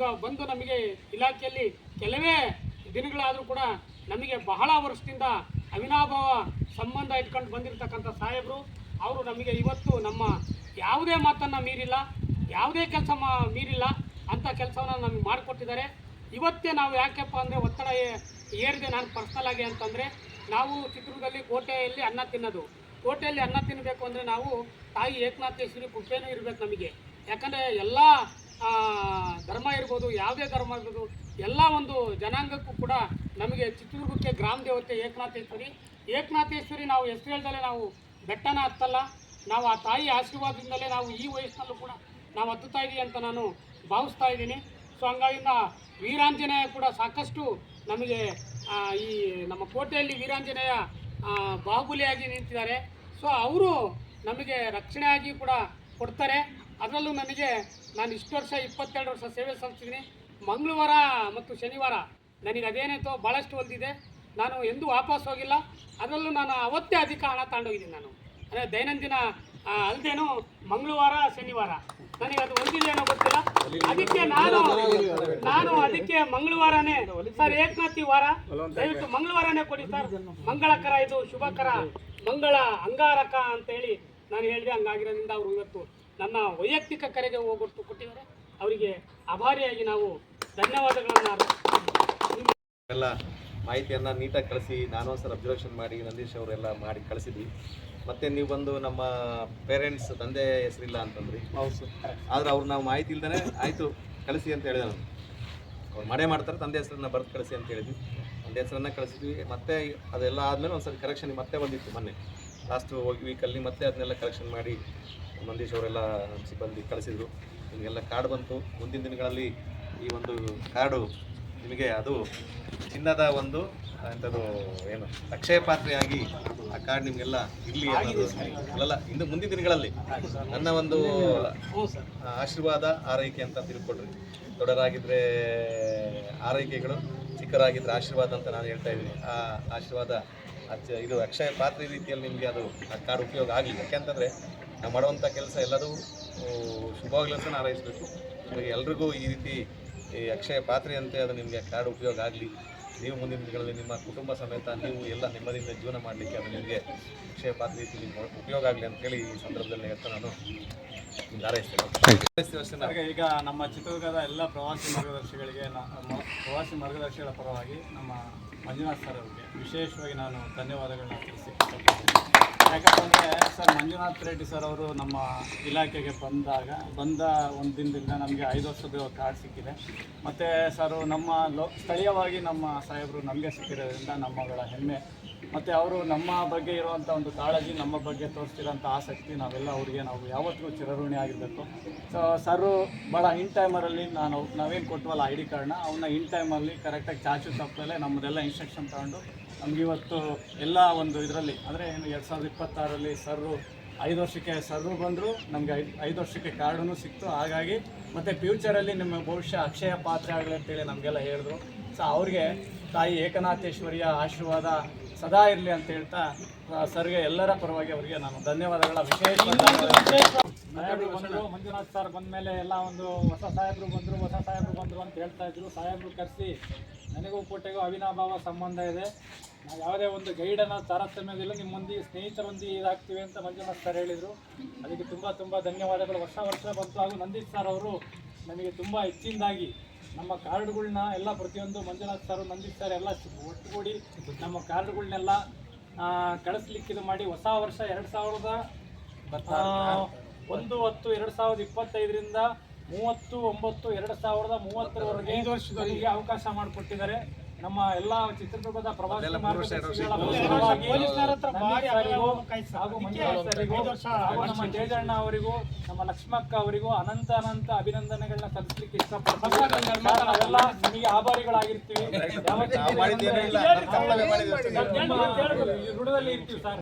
ಈಗ ಬಂದು ನಮಗೆ ಇಲಾಖೆಯಲ್ಲಿ ಕೆಲವೇ ದಿನಗಳಾದರೂ ಕೂಡ ನಮಗೆ ಬಹಳ ವರ್ಷದಿಂದ ಅವಿನಾಭಾವ ಸಂಬಂಧ ಇಟ್ಕೊಂಡು ಬಂದಿರತಕ್ಕಂಥ ಸಾಹೇಬರು, ಅವರು ನಮಗೆ ಇವತ್ತು ನಮ್ಮ ಯಾವುದೇ ಮಾತನ್ನು ಮೀರಿಲ್ಲ, ಯಾವುದೇ ಕೆಲಸ ಮಾ, ಮೀರಿಲ್ಲ ಅಂಥ ಕೆಲಸವನ್ನು ನಮಗೆ ಮಾಡಿಕೊಟ್ಟಿದ್ದಾರೆ. ಇವತ್ತೇ ನಾವು ಯಾಕೆಪ್ಪ ಅಂದರೆ ಒತ್ತಡ ಏರಿದೆ ನಾನು ಪರ್ಸ್ನಲ್ ಆಗಿ ಅಂತಂದರೆ ನಾವು ಚಿತ್ರದುರ್ಗದಲ್ಲಿ ಕೋಟೆಯಲ್ಲಿ ಅನ್ನ ತಿನ್ನೋದು. ಕೋಟೆಯಲ್ಲಿ ಅನ್ನ ತಿನ್ನಬೇಕು ಅಂದರೆ ನಾವು ತಾಯಿ ಏಕನಾಥೇಶ್ವರಿ ಕೃಪೆಯೂ ಇರಬೇಕು ನಮಗೆ. ಯಾಕಂದರೆ ಎಲ್ಲ ಧರ್ಮ ಇರ್ಬೋದು, ಯಾವುದೇ ಧರ್ಮ ಇರ್ಬೋದು, ಎಲ್ಲ ಒಂದು ಜನಾಂಗಕ್ಕೂ ಕೂಡ ನಮಗೆ ಚಿತ್ರದುರ್ಗಕ್ಕೆ ಗ್ರಾಮ ದೇವತೆ ಏಕನಾಥೇಶ್ವರಿ. ಏಕನಾಥೇಶ್ವರಿ ನಾವು ಹೆಸರು ಹೇಳ್ದಲೇ ನಾವು ಬೆಟ್ಟನ ಹತ್ತಲ್ಲ, ನಾವು ಆ ತಾಯಿ ಆಶೀರ್ವಾದದಿಂದಲೇ ನಾವು ಈ ವಯಸ್ಸಿನಲ್ಲೂ ಕೂಡ ನಾವು ಹತ್ತುತ್ತಾ ಇದ್ದೀವಿ ಅಂತ ನಾನು ಭಾವಿಸ್ತಾ ಇದ್ದೀನಿ. ಸೊ ಹಂಗಾಗಿಂದ ವೀರಾಂಜನೇಯ ಕೂಡ ಸಾಕಷ್ಟು ನಮಗೆ ಈ ನಮ್ಮ ಕೋಟೆಯಲ್ಲಿ ವೀರಾಂಜನೇಯ ಬಾಹುಬಲಿಯಾಗಿ ನಿಂತಿದ್ದಾರೆ. ಸೊ ಅವರು ನಮಗೆ ರಕ್ಷಣೆಯಾಗಿ ಕೂಡ ಕೊಡ್ತಾರೆ. ಅದರಲ್ಲೂ ನನಗೆ ನಾನು ಇಷ್ಟು ವರ್ಷ, ಇಪ್ಪತ್ತೆರಡು ವರ್ಷ ಸೇವೆ ಸಲ್ಲಿಸಿದ್ದೀನಿ ಮಂಗಳವಾರ ಮತ್ತು ಶನಿವಾರ ನನಗೆ ಅದೇನಾಯ್ತೋ ಭಾಳಷ್ಟು ಹೊಲಿದಿದೆ. ನಾನು ಎಂದೂ ವಾಪಸ್ ಹೋಗಿಲ್ಲ. ಅದರಲ್ಲೂ ನಾನು ಅವತ್ತೇ ಅಧಿಕ ಹಣ ತಗೊಂಡೋಗಿದ್ದೀನಿ ನಾನು. ಅಂದರೆ ದೈನಂದಿನ ಅಲ್ಲದೇನು ಮಂಗಳವಾರ, ಶನಿವಾರ. ನನಗೆ ಅದು ಹೊಂದಿದೆಯೇನೋ ಗೊತ್ತಿಲ್ಲ. ಅದಕ್ಕೆ ನಾನು ನಾನು ಅದಕ್ಕೆ ಮಂಗಳವಾರನೇ, ಸರ್, ಏಕನಾಥಿ ವಾರ. ದಯವಿಟ್ಟು ಮಂಗಳವಾರನೇ ಕೊಡಿ ಸರ್. ಮಂಗಳಕರ ಇದು ಶುಭಕರ ಮಂಗಳ ಅಂಗಾರಕ ಅಂತ ಹೇಳಿ ನಾನು ಹೇಳಿದೆ, ಹಂಗಾಗಿರೋದ್ರಿಂದ ಅವರು ಇವತ್ತು ನನ್ನ ವೈಯಕ್ತಿಕ ಕರೆಗೆ ಹೋಗೊಟ್ಟು ಕೊಟ್ಟಿದ್ದಾರೆ. ಅವರಿಗೆ ಆಭಾರಿಯಾಗಿ ನಾವು ಧನ್ಯವಾದಗಳನ್ನು ಎಲ್ಲ ಮಾಹಿತಿಯನ್ನು ನೀಟಾಗಿ ಕಳಿಸಿ ನಾನು ಸರ್ ಅಬ್ಸರ್ವೇಷನ್ ಮಾಡಿ ನಂದೀಶ್ ಅವರೆಲ್ಲ ಮಾಡಿ ಕಳಿಸಿದ್ವಿ. ಮತ್ತೆ ನೀವು ಬಂದು ನಮ್ಮ ಪೇರೆಂಟ್ಸ್ ತಂದೆ ಹೆಸರಿಲ್ಲ ಅಂತಂದ್ರಿ. ಆದ್ರೆ ಅವ್ರು ನಾವು ಮಾಹಿತಿ ಇಲ್ದೇ ಆಯಿತು ಕಳಿಸಿ ಅಂತ ಹೇಳಿದೆ ನಾನು ಅವ್ರು ಮಾಡೇ ಮಾಡ್ತಾರೆ ತಂದೆ ಹೆಸರನ್ನ ಬರ್ದು ಕಳಿಸಿ ಅಂತ ಹೇಳಿದ್ವಿ. ತಂದೆ ಹೆಸರನ್ನ ಕಳಿಸಿದ್ವಿ. ಮತ್ತೆ ಅದೆಲ್ಲ ಆದಮೇಲೆ ಒಂದು ಸರಿ ಕರೆಕ್ಷನ್ ಮತ್ತೆ ಬಂದಿತ್ತು ಮೊನ್ನೆ. ಲಾಸ್ಟ್ ವೀಕಲ್ಲಿ ಮತ್ತೆ ಅದನ್ನೆಲ್ಲ ಕಲೆಕ್ಷನ್ ಮಾಡಿ ಮಂದೀಶ್ ಅವರೆಲ್ಲ ಸಿಬ್ಬಂದಿ ಕಳಿಸಿದ್ರು. ನಿಮಗೆಲ್ಲ ಕಾರ್ಡ್ ಬಂತು. ಮುಂದಿನ ದಿನಗಳಲ್ಲಿ ಈ ಒಂದು ಕಾರ್ಡು ನಿಮಗೆ ಅದು ಚಿನ್ನದ ಒಂದು ಎಂಥದ್ದು ಏನು ಅಕ್ಷಯ ಪಾತ್ರೆಯಾಗಿ ಆ ಕಾರ್ಡ್ ನಿಮಗೆಲ್ಲ ಇರಲಿ ಅಲ್ಲಲ್ಲ, ಇನ್ನು ಮುಂದಿನ ದಿನಗಳಲ್ಲಿ ನನ್ನ ಒಂದು ಆಶೀರ್ವಾದ, ಆರೈಕೆ ಅಂತ ತಿಳ್ಕೊಡ್ರಿ ದೊಡ್ಡರಾಗಿದ್ದರೆ ಆರೈಕೆಗಳು ಚಿಕ್ಕರಾಗಿದ್ದರೆ ಆಶೀರ್ವಾದ ಅಂತ ನಾನು ಹೇಳ್ತಾ ಇದ್ದೀನಿ. ಆ ಆಶೀರ್ವಾದ ಅಚ್ಚ ಇದು ಅಕ್ಷಯ ಪಾತ್ರೆ ರೀತಿಯಲ್ಲಿ ನಿಮಗೆ ಅದು ಆ ಕಾರ್ಡ್ ಉಪಯೋಗ ಆಗಲಿ. ಯಾಕೆಂತಂದರೆ ನಾವು ಮಾಡುವಂಥ ಕೆಲಸ ಎಲ್ಲದೂ ಆ, ಶುಭವಾಗಲಿ ಅಂತ ನಾನು ಹಾರೈಸಬೇಕು. ನಿಮಗೆ ಎಲ್ರಿಗೂ ಈ ರೀತಿ ಈ ಅಕ್ಷಯ ಪಾತ್ರೆ ಅಂತೆ ಅದು ನಿಮಗೆ ಕಾರ್ಡ್ ಉಪಯೋಗ ಆಗಲಿ. ನೀವು ಮುಂದಿನ ದಿನಗಳಲ್ಲಿ ನಿಮ್ಮ ಕುಟುಂಬ ಸಮೇತ ನೀವು ಎಲ್ಲ ನೆಮ್ಮದಿಯಿಂದ ಜೀವನ ಮಾಡಲಿಕ್ಕೆ ಅದು ನಿಮಗೆ ಅಕ್ಷಯ ರೀತಿಯಲ್ಲಿ ರೀತಿ ನಿಮ್ಗೆ ಉಪಯೋಗ ಆಗಲಿ ಅಂತೇಳಿ ಈ ಸಂದರ್ಭದಲ್ಲಿ ಹೇಳ್ತಾ ನಾನು ಹಾರೈಸ್ತೇನೆ. ಈಗ ನಮ್ಮ ಚಿತ್ರದುರ್ಗದ ಎಲ್ಲ ಪ್ರವಾಸಿ ಮಾರ್ಗದರ್ಶಿಗಳಿಗೆ ನ- ಪ್ರವಾಸಿ ಮಾರ್ಗದರ್ಶಿಗಳ ಪರವಾಗಿ ನಮ್ಮ ಮಂಜುನಾಥ್ ಸರ್ ಅವರಿಗೆ ವಿಶೇಷವಾಗಿ ನಾನು ಧನ್ಯವಾದಗಳನ್ನ ತಿಳಿಸಿ ಯಾಕಪ್ಪ ಅಂದರೆ ಸರ್, ಮಂಜುನಾಥ್ ರೆಡ್ಡಿ ಸರ್ ಅವರು ನಮ್ಮ ಇಲಾಖೆಗೆ ಬಂದಾಗ, ಬಂದ ಒಂದು ದಿನದಿಂದ ನಮಗೆ ಐದು ವರ್ಷದ ಕಾರ್ಡ್ ಸಿಕ್ಕಿದೆ. ಮತ್ತು ಸರ್, ನಮ್ಮ ಲೋ, ಸ್ಥಳೀಯವಾಗಿ ನಮ್ಮ ಸಾಹೇಬರು ನಮಗೆ ಸಿಕ್ಕಿರೋದ್ರಿಂದ ನಮ್ಮಗಳ ಹೆಮ್ಮೆ. ಮತ್ತು ಅವರು ನಮ್ಮ ಬಗ್ಗೆ ಇರುವಂಥ ಒಂದು ಕಾಳಜಿ ನಮ್ಮ ಬಗ್ಗೆ ತೋರಿಸ್ತಿರೋಂಥ ಆಸಕ್ತಿ ನಾವೆಲ್ಲ ಅವರಿಗೆ, ನಾವು ಯಾವತ್ತಿಗೂ ಚಿರಋಣಿ ಆಗಿರಬೇಕು. ಸೊ ಸರು ಭಾಳ ಇನ್ ಟೈಮರಲ್ಲಿ ನಾನು ನಾವೇನು ಕೊಟ್ಟವಲ್ಲ ಐ ಡಿ ಕಾರ್ಡ್ನ ಅವನ್ನ ಇನ್ ಟೈಮಲ್ಲಿ ಕರೆಕ್ಟಾಗಿ ಚಾಚು ತಪ್ಪದಲ್ಲೇ ನಮ್ಮದೆಲ್ಲ ಇನ್ಸ್ಟ್ರಕ್ಷನ್ ತಗೊಂಡು ನಮ್ಗೆ ಇವತ್ತು ಎಲ್ಲ ಒಂದು ಇದರಲ್ಲಿ, ಅಂದರೆ ಏನು ಎರಡು ಸಾವಿರದ ಇಪ್ಪತ್ತಾರರಲ್ಲಿ ಸರ್ರು ಐದು ವರ್ಷಕ್ಕೆ ಸರ್ರು ಬಂದರು. ನಮಗೆ ಐದು ಐದು ವರ್ಷಕ್ಕೆ ಕಾರ್ಡೂ ಸಿಕ್ತು. ಹಾಗಾಗಿ ಮತ್ತು ಫ್ಯೂಚರಲ್ಲಿ ನಿಮ್ಮ ಭವಿಷ್ಯ ಅಕ್ಷಯ ಪಾತ್ರೆ ಆಗಲಿ ಅಂತೇಳಿ ನಮಗೆಲ್ಲ ಹೇಳಿದ್ರು. ಸೊ ಅವ್ರಿಗೆ ತಾಯಿ ಏಕನಾಥೇಶ್ವರಿಯ ಆಶೀರ್ವಾದ ಸದಾ ಇರಲಿ ಅಂತ ಹೇಳ್ತಾ ಸರ್ಗೆ ಎಲ್ಲರ ಪರವಾಗಿ ಅವರಿಗೆ ನಾನು ಧನ್ಯವಾದಗಳ ವಿಶೇಷ ಬಂದರು ಮಂಜುನಾಥ್ ಸರ್ ಬಂದ ಮೇಲೆ ಎಲ್ಲ ಒಂದು ಹೊಸ ಸಾಹೇಬರು ಬಂದರು ಹೊಸ ಸಾಹೇಬರು ಬಂದರು ಅಂತ ಹೇಳ್ತಾ ಇದ್ರು. ಸಾಹೇಬರು ಕರೆಸಿ ನನಗೂ ಕೋಟೆಗೂ ಅವಿನಾಭಾವ ಸಂಬಂಧ ಇದೆ. ನಾವು ಯಾವುದೇ ಒಂದು ಗೈಡನ್ನು ತಾರತಮ್ಯದಿಲ್ಲ ನಿಮ್ಮೊಂದಿಗೆ ಸ್ನೇಹಿತರೊಂದಿಗೆ ಇದಾಗ್ತೀವಿ ಅಂತ ಮಂಜುನಾಥ್ ಸರ್ ಹೇಳಿದರು. ಅದಕ್ಕೆ ತುಂಬ ತುಂಬ ಧನ್ಯವಾದಗಳು. ವರ್ಷ ವರ್ಷ ಬಂತು. ಹಾಗೂ ನಂದೀಶ್ ಸರ್ ಅವರು ನಮಗೆ ತುಂಬ ಹೆಚ್ಚಿನದಾಗಿ ನಮ್ಮ ಕಾರ್ಡ್ಗಳನ್ನ ಎಲ್ಲ ಪ್ರತಿಯೊಂದು ಮಂಜುನಾಥ್ ಸರ್ ನಂದೀಶ್ ಸರ್ ಎಲ್ಲ ಒಟ್ಟುಗೂಡಿ ನಮ್ಮ ಕಾರ್ಡ್ಗಳನ್ನೆಲ್ಲ ಕಳಿಸ್ಲಿಕ್ಕೆ ಇದು ಮಾಡಿ ಹೊಸ ವರ್ಷ ಎರಡು ಸಾವಿರದ ಒಂದು ಹತ್ತು ಎರಡು ಸಾವಿರದ ಇಪ್ಪತ್ತೈದರಿಂದ ಮೂವತ್ತು ಒಂಬತ್ತು ಎರಡು ಸಾವಿರದ ಮೂವತ್ತರವರೆಗೆ ಐದು ವರ್ಷದವರೆಗೆ. ಅವಕಾಶ ಮಾಡಿಕೊಟ್ಟಿದ್ದಾರೆ. ನಮ್ಮ ಎಲ್ಲ ಚಿತ್ರದುರ್ಗದ ಪ್ರವಾಸಿ ನಮ್ಮ ಜಯಜಣ್ಣ ಅವರಿಗೂ ನಮ್ಮ ಲಕ್ಷ್ಮಕ್ಕ ಅವರಿಗೂ ಅನಂತ ಅನಂತ ಅಭಿನಂದನೆಗಳನ್ನ ಸಲ್ಲಿಸಲಿಕ್ಕೆ ಇಷ್ಟಪಡ್ತೀವಿ ಆಭಾರಿಗಳಾಗಿರ್ತೀವಿ ಇರ್ತೀವಿ ಸರ್